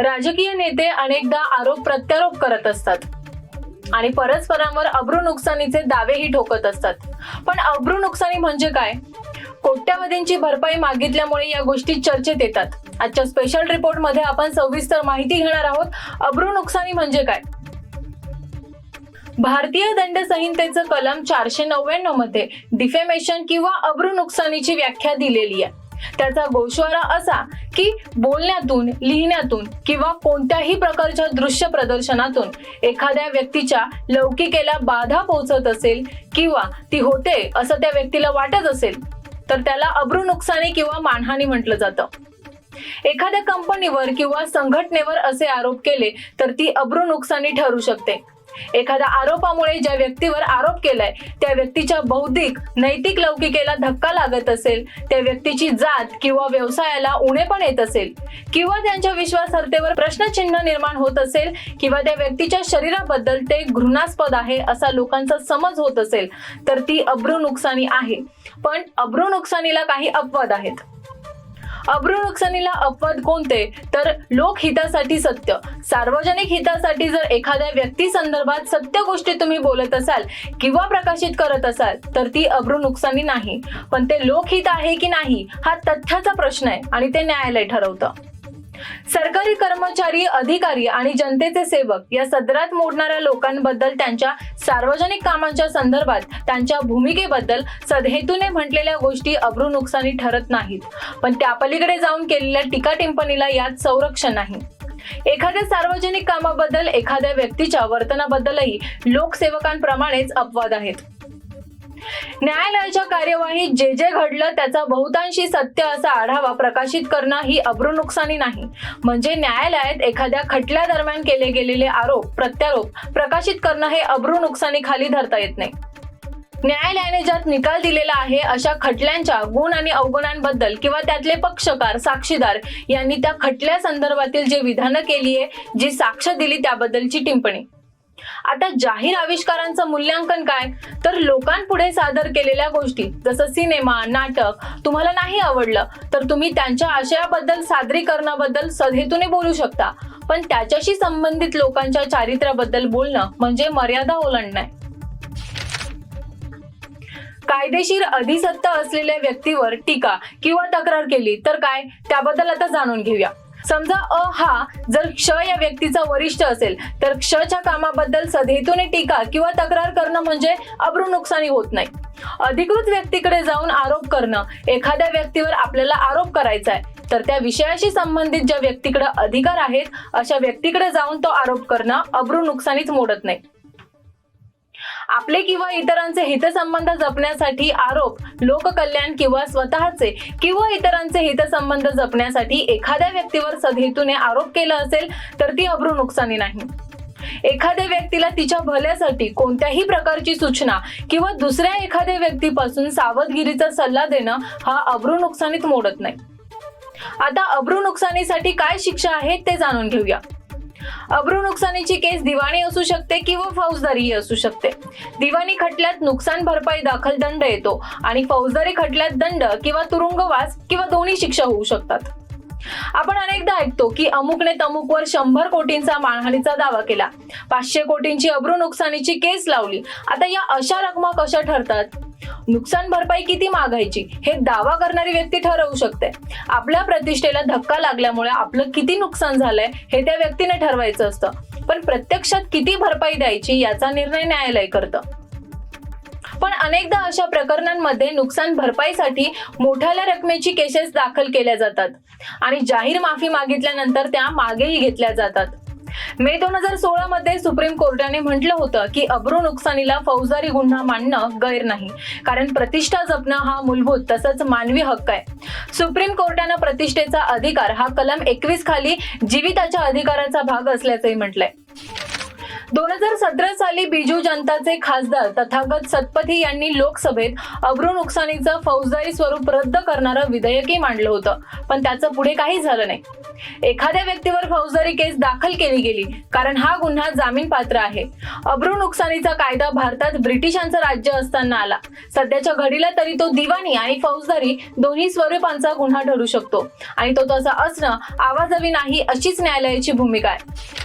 राजकीय नेते अनेकदा आरोप प्रत्यारोप करत असतात. आणि परस्परांवर अब्रू नुकसानीचे दावेही ठोकत असतात. पण अब्रू नुकसानी म्हणजे काय? कोट्यावधींची भरपाई मागितल्यामुळे या गोष्टी चर्चेत येतात. आजच्या स्पेशल रिपोर्टमध्ये आपण सविस्तर माहिती घेणार आहोत. अब्रू नुकसानी म्हणजे काय? भारतीय दंड संहितेचं कलम चारशे नव्याण्णवमध्ये डिफेमेशन किंवा अब्रू नुकसानीची व्याख्या दिलेली आहे. त्याचा गोषवारा असा की बोलण्यातून लिहिण्यातून किंवा कोणत्याही प्रकारच्या दृश्य प्रदर्शनातून एखाद्या व्यक्तीच्या लौकिकेला बाधा पोहोचत असेल किंवा ती होते असं त्या व्यक्तीला वाटत असेल तर त्याला अब्रू नुकसानी किंवा मानहानी म्हटलं जातं. एखाद्या कंपनीवर किंवा संघटनेवर असे आरोप केले तर ती अब्रू नुकसानी ठरू शकते. एखाद्या आरोपामुळे ज्या व्यक्तीवर आरोप केलाय त्या व्यक्तीच्या बौद्धिक नैतिक लौकिकेला धक्का लागत असेल त्या व्यक्तीची जात किंवा व्यवसायाला उणे पण येत असेल किंवा त्यांच्या विश्वासार्हतेवर प्रश्नचिन्ह निर्माण होत असेल किंवा त्या व्यक्तीच्या शरीराबद्दल ते घृणास्पद आहे असा लोकांचा समज होत असेल तर ती अब्रू नुकसानी आहे. पण अब्रू नुकसानीला काही अपवाद आहेत. अब्रू नुकसानीला अपवाद कोणते? तर लोकहितासाठी सत्य. सार्वजनिक हितासाठी जर एखाद्या व्यक्ती संदर्भात सत्य गोष्टी तुम्ही बोलत असाल किंवा प्रकाशित करत असाल तर ती अब्रू नुकसानी नाही. पण ते लोकहित आहे की नाही हा तथ्याचा प्रश्न आहे आणि ते न्यायालय ठरवतं. सरकारी कर्मचारी अधिकारी आणि जनतेचे सेवक या सदरात मोडणाऱ्या लोकांबद्दल त्यांच्या सार्वजनिक कामांच्या संदर्भात त्यांच्या भूमिकेबद्दल सदहेतूने म्हटलेल्या गोष्टी अब्रू नुकसानी ठरत नाहीत. पण त्या पलीकडे जाऊन केलेल्या टीका टिंपणीला यात संरक्षण नाही. एखाद्या सार्वजनिक कामाबद्दल एखाद्या व्यक्तीच्या वर्तनाबद्दलही लोकसेवकांप्रमाणेच अपवाद आहेत. न्यायालयाच्या कार्यवाहीत जे जे घडलं त्याचा बहुतांशी सत्य असा आढावा प्रकाशित करणं ही अब्रू नुकसानी नाही. म्हणजे न्यायालयात एखाद्या खटल्या दरम्यान केले गेलेले आरोप प्रत्यारोप प्रकाशित करणं हे अब्रू नुकसानी खाली धरता येत नाही. न्यायालयाने ज्यात निकाल दिलेला आहे अशा खटल्यांच्या गुण आणि अवगुणांबद्दल किंवा त्यातले पक्षकार साक्षीदार यांनी त्या खटल्या संदर्भातील जे विधानं केली आहे जी साक्ष दिली त्याबद्दलची टिप्पणी. आता जाहीर आविष्कारांचं मूल्यांकन काय? तर लोकांपुढे सादर केलेल्या गोष्टी जसं सिनेमा नाटक तुम्हाला नाही आवडलं तर तुम्ही त्यांच्या आशयाबद्दल सादरीकरणाबद्दल सधेतूने बोलू शकता. पण त्याच्याशी संबंधित लोकांच्या चारित्र्याबद्दल बोलणं म्हणजे मर्यादा ओलांडणं. आहे. कायदेशीर अधिसत्ता असलेल्या व्यक्तीवर टीका किंवा तक्रार केली तर काय? त्याबद्दल आता जाणून घेऊया. समजा अ हा जर क्ष या व्यक्तीचा वरिष्ठ असेल तर क्षच्या कामाबद्दल सधेतूने टीका किंवा तक्रार करणं म्हणजे अब्रू नुकसानी होत नाही. अधिकृत व्यक्तीकडे जाऊन आरोप करणं एखाद्या व्यक्तीवर आपल्याला आरोप करायचा आहे तर त्या विषयाशी संबंधित ज्या व्यक्तीकडे अधिकार आहेत अशा व्यक्तीकडे जाऊन तो आरोप करणं अब्रू नुकसानीच मोडत नाही. आपले किंवा इतरांचे हितसंबंध जपण्यासाठी आरोप लोककल्याण किंवा स्वतःचे किंवा इतरांचे हितसंबंध जपण्यासाठी एखाद्या व्यक्तीवर सदहेतूने आरोप केला असेल तर ती अब्रू नुकसानी नाही. एखाद्या व्यक्तीला तिच्या भल्यासाठी कोणत्याही प्रकारची सूचना किंवा दुसऱ्या एखाद्या व्यक्तीपासून सावधगिरीचा सल्ला देणं हा अब्रू नुकसानीत मोडत नाही. आता अब्रू नुकसानीसाठी काय शिक्षा आहेत ते जाणून घेऊया. अब्रू नुकसानीची केस दिवाणी असू शकते किंवा फौजदारीही असू शकते. दिवाणी खटल्यात नुकसान भरपाई दाखल दंड येतो आणि फौजदारी खटल्यात दंड किंवा तुरुंगवास किंवा दोन्ही शिक्षा होऊ शकतात. आपण अनेकदा ऐकतो की अमुकने तमुकवर शंभर कोटींचा मानहानीचा दावा केला. पाचशे कोटींची अब्रू नुकसानीची केस लावली. आता या अशा रकमा कशा ठरतात? नुकसान भरपाई किती मागायची हे दावा करणारी व्यक्ती ठरवू शकते. आपल्या प्रतिष्ठेला धक्का लागल्यामुळे आपलं किती नुकसान झालंय हे त्या व्यक्तीने ठरवायचं असतं. पण प्रत्यक्षात किती भरपाई द्यायची याचा निर्णय न्यायालय करतं. पण अनेकदा अशा प्रकरणांमध्ये नुकसान भरपाईसाठी मोठ्याल्या रकमेची केसेस दाखल केल्या जातात. आणि जाहीर माफी मागितल्यानंतर त्या मागेही घेतल्या जातात. मे दोन हजार सोळा मध्ये सुप्रीम कोर्टाने म्हटलं होतं की अब्रू नुकसानीला फौजदारी गुन्हा मांडणं गैर नाही. कारण प्रतिष्ठा जपणं हा मूलभूत तसंच मानवी हक्क आहे. सुप्रीम कोर्टानं प्रतिष्ठेचा अधिकार हा कलम एकवीस खाली जीविताच्या अधिकाराचा भाग असल्याचंही म्हटलंय. दोन हजार सतरा साली बिजू जनताचे खासदार तथागत सतपथी यांनी लोकसभेत अब्रू नुकसानीचं फौजदारी स्वरूप रद्द करणारं विधेयकही मांडलं होतं. पण त्याचं पुढे काही झालं नाही. एखाद्या व्यक्तीवर फौजदारी केस दाखल केली गेली कारण हा गुन्हा जामीन पात्र आहे. अब्रू नुकसानीचा कायदा भारतात ब्रिटिशांचं राज्य असताना आला. सध्याच्या घडीला तरी तो दिवाणी आणि फौजदारी दोन्ही स्वरूपांचा गुन्हा ठरू शकतो. आणि तो तसा असणं आवाजावी नाही अशीच न्यायालयाची भूमिका आहे.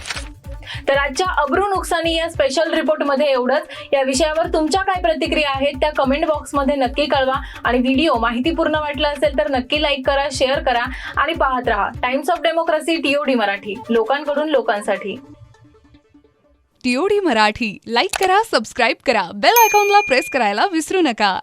तर आजच्या अब्रू नुकसानी या स्पेशल रिपोर्टमध्ये एवढंच. या विषयावर तुमच्या काय प्रतिक्रिया आहेत त्या कमेंट बॉक्समध्ये नक्की कळवा. आणि व्हिडिओ माहितीपूर्ण वाटला असेल तर नक्की लाईक करा शेअर करा आणि पाहत राहा. Times of Democracy TOD Marathi. लोकांकडून लोकांसाठी. टीओडी मराठी. लाईक करा सबस्क्राईब करा. बेल आयकॉनला प्रेस करायला विसरू नका.